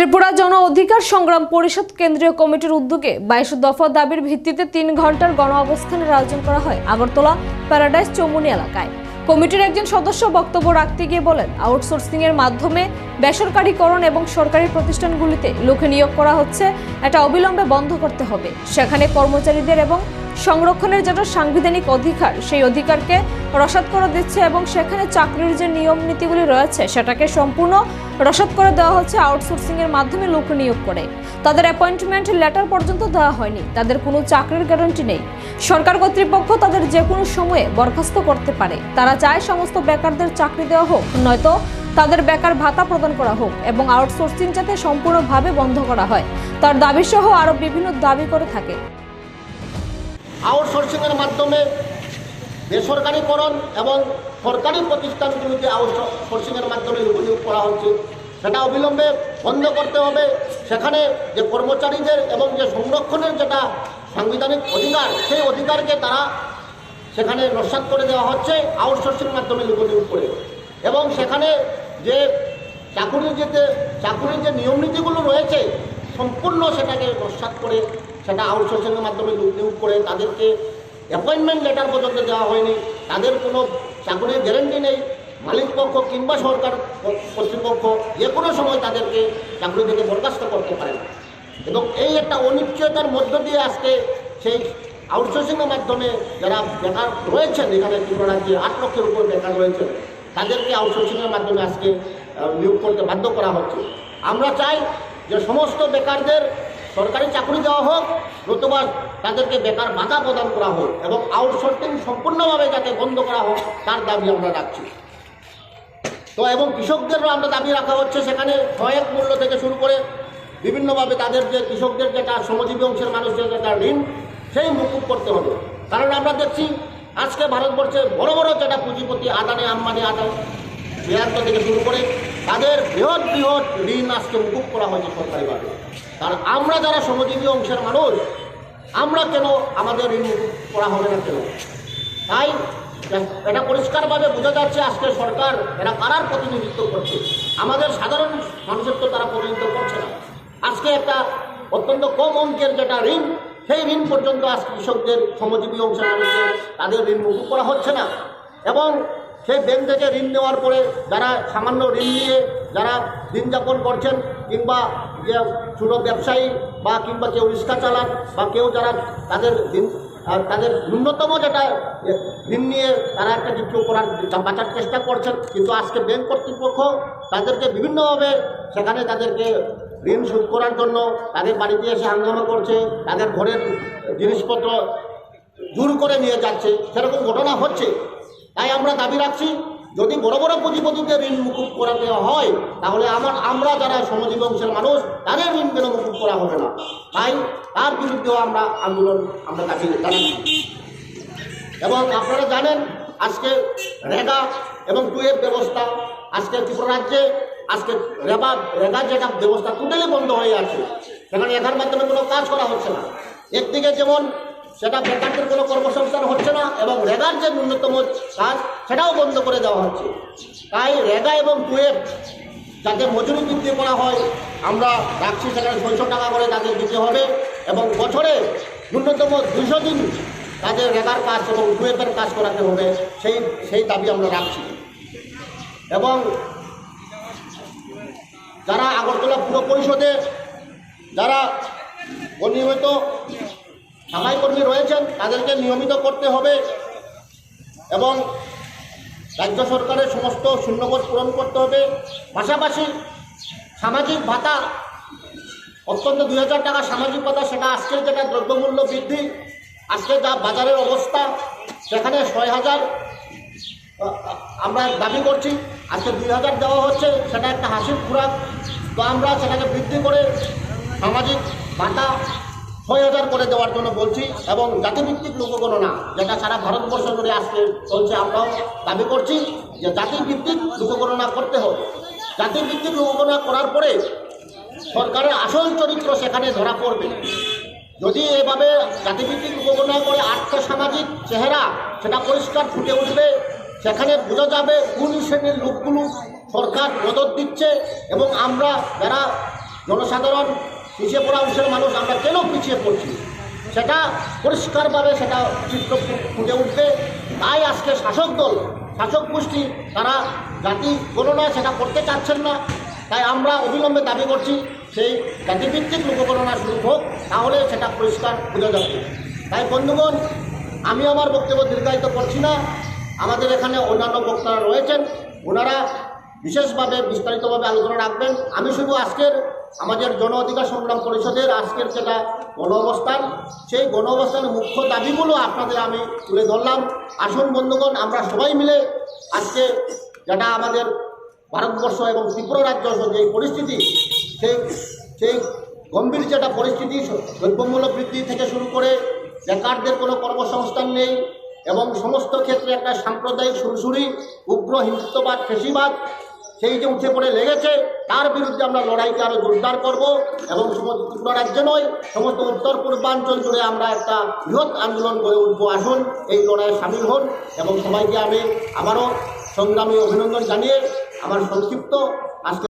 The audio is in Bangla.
ত্রিপুরা জন অধিকার সংগ্রাম পরিষদ কেন্দ্রীয় কমিটির উদ্যোগে বাইশ দফা দাবির ভিত্তিতে তিন ঘণ্টার গণ অবস্থানের আয়োজন করা হয় আগরতলা, প্যারাডাইস চৌমুনি এলাকায়। কমিটির একজন সদস্য বক্তব্য রাখতে গিয়ে বলেন, আউটসোর্সিং এর মাধ্যমে বেসরকারীকরণ এবং সরকারি প্রতিষ্ঠানগুলিতে লোকে নিয়োগ করা হচ্ছে। এটা অবিলম্বে বন্ধ করতে হবে। সেখানে কর্মচারীদের এবং সংরক্ষণের যেটা সাংবিধানিক অধিকার, সেই অধিকারকে রসাদ করে দিচ্ছে এবং সেখানে চাকরির যে নিয়ম নীতিগুলি রয়েছে সেটাকে সম্পূর্ণ রসাদ করে দেওয়া হচ্ছে আউটসোর্সিং এর মাধ্যমে লোক নিয়োগ করে। তাদের অ্যাপয়েন্টমেন্ট লেটার পর্যন্ত দেওয়া হয়নি। তাদের কোনো চাকরির গ্যারান্টি নেই। সরকার কর্তৃপক্ষ তাদের যে কোনো সময়ে বরখাস্ত করতে পারে। তারা চায় সমস্ত বেকারদের চাকরি দেওয়া হোক, নয়তো তাদের বেকার ভাতা প্রদান করা হোক এবং আউটসোর্সিং যাতে সম্পূর্ণভাবে বন্ধ করা হয়। তার দাবি সহ আরও বিভিন্ন দাবি করে থাকে। আউটসোর্সিংয়ের মাধ্যমে বেসরকারিকরণ এবং সরকারি প্রতিষ্ঠানগুলিতে আউটসোর্সিংয়ের মাধ্যমে নিয়োগ করা হচ্ছে। সেটা অবিলম্বে বন্ধ করতে হবে। সেখানে যে কর্মচারীদের এবং যে সংরক্ষণের যেটা সাংবিধানিক অধিকার, সেই অধিকারকে তারা সেখানে নস্বাত করে দেওয়া হচ্ছে আউটসোর্সিংয়ের মাধ্যমে নিয়োগ করে। এবং সেখানে যে চাকুরির যেতে চাকুরির যে নিয়ম নীতিগুলো রয়েছে, সম্পূর্ণ সেটাকে নস্বাত করে সেটা আউটসোর্সিংয়ের মাধ্যমে নিয়োগ করে তাদেরকে অ্যাপয়েন্টমেন্ট লেটার পর্যন্ত দেওয়া হয়নি। তাদের কোনো চাকরির গ্যারেন্টি নেই। মালিক পক্ষ কিংবা সরকার কর্তৃপক্ষ যে কোনো সময় তাদেরকে চাকরি থেকে বরখাস্ত করতে পারে না। এবং এই একটা অনিশ্চয়তার মধ্য দিয়ে আজকে সেই আউটসোর্সিংয়ের মাধ্যমে যারা বেকার রয়েছেন, এখানে ত্রিপুরা রাজ্যে আট লক্ষের উপর বেকার রয়েছেন, তাদেরকে আউটসোর্সিংয়ের মাধ্যমে আজকে নিয়োগ করতে বাধ্য করা হচ্ছে। আমরা চাই যে সমস্ত বেকারদের সরকারি চাকরি দেওয়া হোক, নতুবা তাদেরকে বেকার ভাতা প্রদান করা হোক এবং আউটসোর্সিং সম্পূর্ণভাবে যাতে বন্ধ করা হোক, তার দাবি আমরা রাখছি। তো এবং কৃষকদেরও আমরা দাবি রাখা হচ্ছে, সেখানে সহায়ক মূল্য থেকে শুরু করে বিভিন্নভাবে তাদের যে কৃষকদের যেটা শ্রমজীবী অংশের মানুষের যেটা ঋণ, সেই মুকুব করতে হবে। কারণ আমরা দেখছি আজকে ভারতবর্ষে বড় বড় যেটা পুঁজিপতি আদানি, আম্বানি আদানি বেয়ান্ত থেকে শুরু করে তাদের বৃহৎ বৃহৎ ঋণ আজকে মুকুব করা হয়েছে সরকারিভাবে কারণ আমরা যারা শ্রমজীবী অংশের মানুষ, আমরা কেন আমাদের ঋণ মুকুব করা হবে না কেন? তাই এটা পরিষ্কারভাবে বোঝা যাচ্ছে আজকে সরকার এরা কারার প্রতিনিধিত্ব করছে। আমাদের সাধারণ মানুষের তো তারা প্রতিনিধিত্ব করছে না। আজকে একটা অত্যন্ত কম অঙ্কের যেটা ঋণ, সেই ঋণ পর্যন্ত আজকে কৃষকদের, শ্রমজীবী অংশের মানুষদের তাদের ঋণ মুকুব করা হচ্ছে না। এবং সেই ব্যাংক থেকে ঋণ নেওয়ার পরে যারা সামান্য ঋণ নিয়ে যারা দিন যাপন করছেন কিংবা যে ছোটো ব্যবসায়ী বা কিংবা কেউ রিক্সা চালান বা কেউ যারা তাদের দিন, আর তাদের ন্যূনতম যেটা ঋণ নিয়ে তারা একটা কিছু করার বাঁচার চেষ্টা করছেন, কিন্তু আজকে ব্যাংক কর্তৃপক্ষ তাদেরকে বিভিন্নভাবে সেখানে তাদেরকে ঋণ শোধ করার জন্য তাদের বাড়িতে এসে হাঙ্গামা করছে, তাদের ঘরের জিনিসপত্র জোর করে নিয়ে যাচ্ছে, সেরকম ঘটনা হচ্ছে। তাই আমরা দাবি রাখছি, যদি বড় বড় পুঁজিপতিদের ঋণ মুকুব করা দেওয়া হয়, তাহলে আমার আমরা যারা শ্রমজীবী অংশের মানুষ, তাদের ঋণ কেন মুকুব করা হবে না? তাই তার বিরুদ্ধেও আমরা আন্দোলন আমরা দাবি জানাচ্ছি এবং আপনারা জানেন, আজকে রেগা এবং টুয়ের ব্যবস্থা, আজকে ত্রিপুরা রাজ্যে, আজকে রেবা রেগার যেটা ব্যবস্থা টোটালি বন্ধ হয়ে আছে। সেখানে এখার মাধ্যমে কোনো কাজ করা হচ্ছে না। একদিকে যেমন সেটা বেকারদের কোনো কর্মসংস্থান হচ্ছে না এবং রেগার যে ন্যূনতম কাজ, সেটাও বন্ধ করে দেওয়া হচ্ছে। তাই রেগা এবং টুয়েব যাতে মজুরি বৃদ্ধি করা হয়, আমরা রাখছি সেখানে ছয়শো টাকা করে তাদের দিতে হবে এবং বছরে ন্যূনতম দুশো দিন তাদের রেগার কাজ এবং টুয়েবের কাজ করাতে হবে, সেই সেই দাবি আমরা রাখছি। এবং যারা আগরতলা পুর পরিষদে যারা অনিয়মিত সাফাই কর্মী রয়েছেন, তাদেরকে নিয়মিত করতে হবে এবং রাজ্য সরকারের সমস্ত শূন্যপদ পূরণ করতে হবে। পাশাপাশি সামাজিক ভাতা, অত্যন্ত দুই হাজার টাকা সামাজিক ভাতা, সেটা আজকের যেটা দ্রব্যমূল্য বৃদ্ধি, আজকে যা বাজারের অবস্থা, সেখানে ছয় হাজার আমরা দাবি করছি, আজকে দুই হাজার দেওয়া হচ্ছে, সেটা একটা হাসির খোরাক। তো আমরা সেটাকে বৃদ্ধি করে সামাজিক ভাতা ছয় হাজার করে দেওয়ার জন্য বলছি, এবং জাতিভিত্তিক লোকগণনা, যেটা সারা ভারতবর্ষ জুড়ে আজকে চলছে, আমরাও দাবি করছি যে জাতিভিত্তিক লোকগণনা করতে হবে। জাতিভিত্তিক লোকগণনা করার পরে সরকারের আসল চরিত্র সেখানে ধরা পড়বে। যদি এভাবে জাতিভিত্তিক উপগণনা করে আর্থসামাজিক চেহারা সেটা পরিষ্কার ফুটে উঠবে, সেখানে বোঝা যাবে কোন শ্রেণির লোকগুলো সরকার মদত দিচ্ছে, এবং আমরা যারা জনসাধারণ পিছিয়ে পড়া অংশের মানুষ আমরা কেন পিছিয়ে পড়ছি? সেটা পরিষ্কারভাবে সেটা চিত্র ফুটে উঠবে। তাই আজকে শাসক দল, শাসক গোষ্ঠী, তারা জাতি গণনা সেটা করতে চাচ্ছেন না। তাই আমরা অবিলম্বে দাবি করছি, সেই জাতিভিত্তিক লোকগণনা শুরু হোক, তাহলে সেটা পরিষ্কার বোঝা যাবে। তাই বন্ধুগণ, আমি আমার বক্তব্য দীর্ঘায়িত করছি না। আমাদের এখানে অন্যান্য বক্তারা রয়েছেন, ওনারা বিশেষভাবে বিস্তারিতভাবে আলোচনা রাখবেন। আমি শুধু আজকের আমাদের জন অধিকার সংগ্রাম পরিষদের আজকের যেটা গণ অবস্থান, সেই গণ অবস্থানের মুখ্য দাবিগুলো আপনাদের আমি তুলে ধরলাম। আসুন বন্ধুগণ, আমরা সবাই মিলে আজকে যেটা আমাদের ভারতবর্ষ এবং ত্রিপুরা রাজ্য যে পরিস্থিতি, সেই সেই গম্ভীর যেটা পরিস্থিতি, দ্রব্যমূল্য বৃদ্ধি থেকে শুরু করে বেকারদের কোনো কর্মসংস্থান নেই এবং সমস্ত ক্ষেত্রে একটা সাম্প্রদায়িক সুরসুরি উগ্র হিংসুত্ববাদ ফেসিবাদ সেই যে উঠে পড়ে লেগেছে, তার বিরুদ্ধে আমরা লড়াইকে আরও জোরদার করব এবং সমস্ত ত্রিপুরা রাজ্য নয়, সমস্ত উত্তর পূর্বাঞ্চল জুড়ে আমরা একটা বৃহৎ আন্দোলন গড়ে উঠবো। আসুন এই লড়াইয়ে সামিল হন এবং সবাইকে আমি আমারও সংগ্রামী অভিনন্দন জানিয়ে আমার সংক্ষিপ্ত আজকে